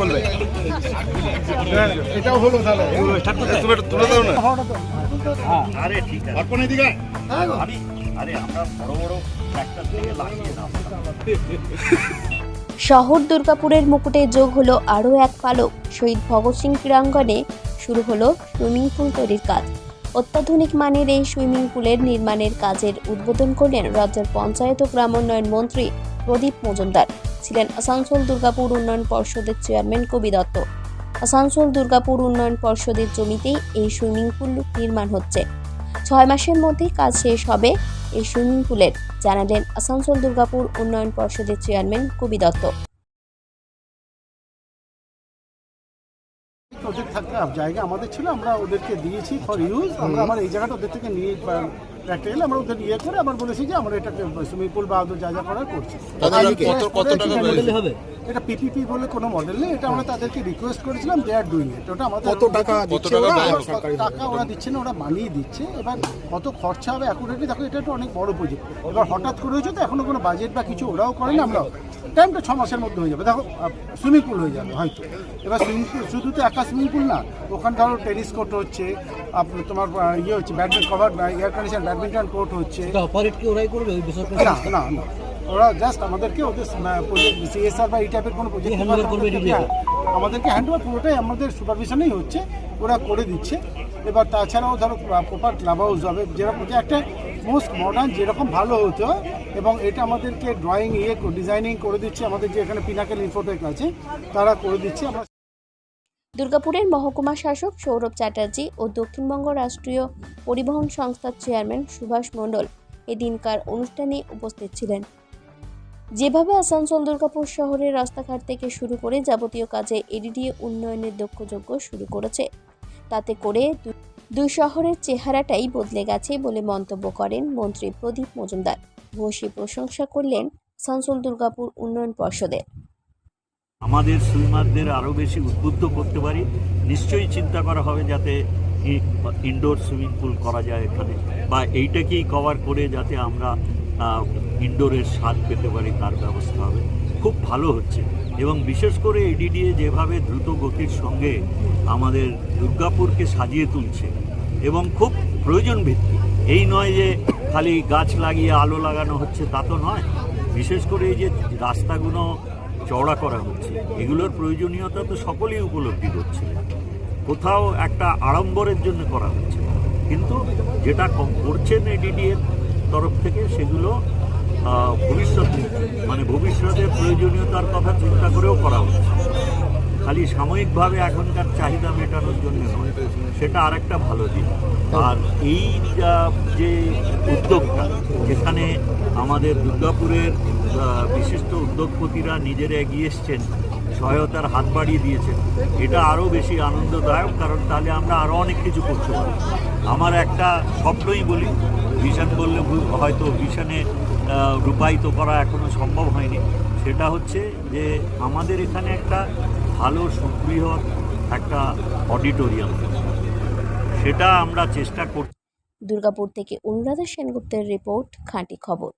বলবে এটাও হলো তাহলে। তুলে দাও না। আরে ঠিক আছে। আমি আরে আমরা বড় বড় ট্র্যাক্টর থেকে লাগিয়ে দাও। শহর দুর্গাপুরের মুকুটে যোগ হলো আরও এক পালক। শহীদ ভগৎ সিং ক্রীড়াঙ্গনে শুরু হলো সুইমিং পুল তৈরির কাজ। অত্যাধুনিক মানের এই সুইমিং পুলের নির্মাণের কাজের উদ্বোধন করলেন রাজ্যের পঞ্চায়েত ও গ্রামোন্নয়ন মন্ত্রী প্রদীপ মজুমদার। ছিলেন আসানসোল দুর্গাপুর উন্নয়ন পর্ষদের চেয়ারম্যান কবি দত্ত। আসানসোল দুর্গাপুর উন্নয়ন পর্ষদের জমিতেই এই সুইমিং পুল নির্মাণ হচ্ছে। ছয় মাসের মধ্যে কাজ শেষ হবে এই সুইমিং পুলের জানালেন আসানসোল দুর্গাপুর উন্নয়ন পর্ষদের চেয়ারম্যান কবি দত্ত। ওদের থাকা জায়গা আমাদের ছিল আমরা ওদেরকে দিয়েছি ফর ইউজ আমরা আমার এই জায়গাটা ওদের থেকে নিয়ে প্র্যাকটিক্যালি আমরা ওদের ইয়ে করে আমরা বলেছি যে আমরা এটা সুইমিং পুল বা আদৌ যা যা করার করছি। কত কত টাকা হবে। এটা পিপিপি বলে কোনো মডেল নেই এটা আমরা তাদেরকে রিকোয়েস্ট করেছিলাম দে আর ডুইং ইট ওটা আমাদের কত টাকা দিচ্ছে ওরা? টাকা ওরা দিচ্ছে না ওরা বানিয়ে দিচ্ছে। এবার কত খরচা হবে অ্যাকুরেটলি দেখো এটা তো অনেক বড় প্রজেক্ট এবার হঠাৎ করে হয়েছে তো এখনও কোনো বাজেট বা কিছু ওরাও করে না আমরাও টাইমটা ছ মাসের মধ্যে হয়ে যাবে। দেখো সুইমিং পুল হয়ে যাবে হয়তো। এবার সুইমিং পুল শুধু তো একা সুইমিং পুল না ওখানে ধরো টেনিস কোর্ট হচ্ছে আপনার তোমার ইয়ে হচ্ছে badminton cover air condition badminton court হচ্ছে। অপারেট কি ওরাই করবে? ওই বেসরকারি না না না। ওরা জাস্ট আমাদেরকে ওদের প্রজেক্ট সিএসআর বা এই টাইপের কোনো প্রজেক্ট? আমাদেরকে হ্যান্ড ওভার পুরোটাই আমাদের সুপারভিশনেই হচ্ছে। ওরা করে দিচ্ছে। এবার তাছাড়াও ধরো প্রপার ক্লাব হাউস হবে। যেরকম যে একটা মোস্ট মডার্ন যেরকম ভালো হতো এবং এটা আমাদেরকে ড্রয়িং ইয়ে ডিজাইনিং করে দিচ্ছে। আমাদের যে এখানে পিনাকেল ইনফোটেক আছে তারা করে দিচ্ছে। আমরা দুর্গাপুরের মহকুমা শাসক সৌরভ চ্যাটার্জি ও দক্ষিণবঙ্গ রাষ্ট্রীয় পরিবহন সংস্থার চেয়ারম্যান সুভাষ মণ্ডল এদিনকার অনুষ্ঠানে উপস্থিত ছিলেন। যেভাবে আসানসোল দুর্গাপুর শহরের রাস্তাঘাট থেকে শুরু করে যাবতীয় কাজে এডিডি উন্নয়নের দক্ষযোগ্য শুরু করেছে। তাতে করে দুই শহরের চেহারাটাই বদলে গেছে বলে মন্তব্য করেন মন্ত্রী প্রদীপ মজুমদার। ভূয়সী প্রশংসা করলেন আসানসোল দুর্গাপুর উন্নয়ন পর্ষদের। আমাদের সুইমারদের আরও বেশি উদ্বুদ্ধ করতে পারি, নিশ্চয়ই চিন্তা করা হবে যাতে ইনডোর সুইমিং পুল করা যায় এখানে, বা এইটাকেই কভার করে যাতে আমরা ইনডোরের স্বাদ পেতে পারি, তার ব্যবস্থা হবে। খুব ভালো হচ্ছে। এবং বিশেষ করে এডিডিএ যেভাবে দ্রুত গতির সঙ্গে আমাদের দুর্গাপুরকে সাজিয়ে তুলছে এবং খুব প্রয়োজন ভিত্তিক এই নয় যে খালি গাছ লাগিয়ে আলো লাগানো হচ্ছে, তা তো নয়। বিশেষ করে এই যে রাস্তাগুলো চওড়া করা হচ্ছে, এগুলোর প্রয়োজনীয়তা তো সকলেই উপলব্ধি করছে। কোথাও একটা আড়ম্বরের জন্য করা হচ্ছে। কিন্তু যেটা করছেন এডিডিএর তরফ থেকে সেগুলো ভবিষ্যৎ মানে ভবিষ্যতের প্রয়োজনীয়তার কথা চিন্তা করেও করা হচ্ছে খালি সাময়িকভাবে এখনকার চাহিদা মেটানোর জন্য নয়। সেটা আরেকটা ভালো দিক। আর এই যে উদ্যোগটা, যেখানে আমাদের দুর্গাপুরের বিশিষ্ট উদ্যোগপতিরা নিজেরা এগিয়ে এসছেন, সহায়তার হাত বাড়িয়ে দিয়েছেন, এটা আরও বেশি আনন্দদায়ক, কারণ তাহলে আমরা আরও অনেক কিছু করতে পারি আমার একটা স্বপ্নই বলি ভিশন বললে হয়তো ভিশনে রূপায়িত করা এখনও সম্ভব হয়নি। সেটা হচ্ছে যে আমাদের এখানে একটা ভালো সুবৃহৎ একটা অডিটোরিয়াম। সেটা আমরা চেষ্টা করছি দুর্গাপুর থেকে অনুরাধা সেনগুপ্তের রিপোর্ট, খাঁটি খবর।